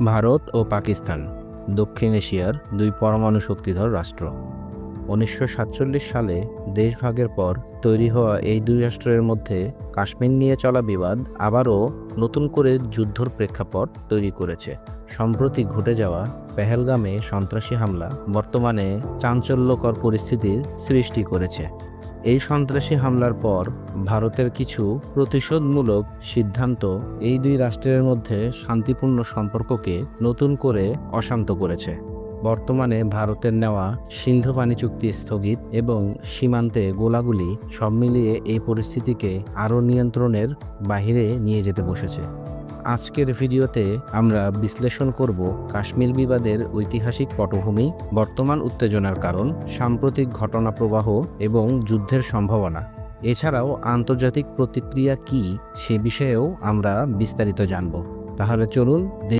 ভারত ও পাকিস্তান, দক্ষিণ এশিয়ার দুই পরমাণু শক্তিধর রাষ্ট্র। উনিশশো সাতচল্লিশ সালে দেশভাগের পর তৈরি হওয়া এই দুই রাষ্ট্রের মধ্যে কাশ্মীর নিয়ে চলা বিবাদ আবারও নতুন করে যুদ্ধর প্রেক্ষাপট তৈরি করেছে। সম্প্রতি ঘটে যাওয়া পেহেলগামে সন্ত্রাসী হামলা বর্তমানে চাঞ্চল্যকর পরিস্থিতির সৃষ্টি করেছে। এই সন্ত্রাসী হামলার পর ভারতের কিছু প্রতিশোধমূলক সিদ্ধান্ত এই দুই রাষ্ট্রের মধ্যে শান্তিপূর্ণ সম্পর্ককে নতুন করে অশান্ত করেছে। বর্তমানে ভারতের নেওয়া সিন্ধু পানি চুক্তি স্থগিত এবং সীমান্তে গোলাগুলি সব মিলিয়ে এই পরিস্থিতিকে আরও নিয়ন্ত্রণের বাহিরে নিয়ে যেতে বসেছে। আজকের ভিডিওতে আমরা বিশ্লেষণ করব কাশ্মীর বিবাদের ঐতিহাসিক পটভূমি, বর্তমান উত্তেজনার কারণ, সাম্প্রতিক ঘটনা প্রবাহ এবং যুদ্ধের সম্ভাবনা। এছাড়াও আন্তর্জাতিক প্রতিক্রিয়া কি সে বিষয়েও আমরা বিস্তারিত জানব। তাহলে চলুন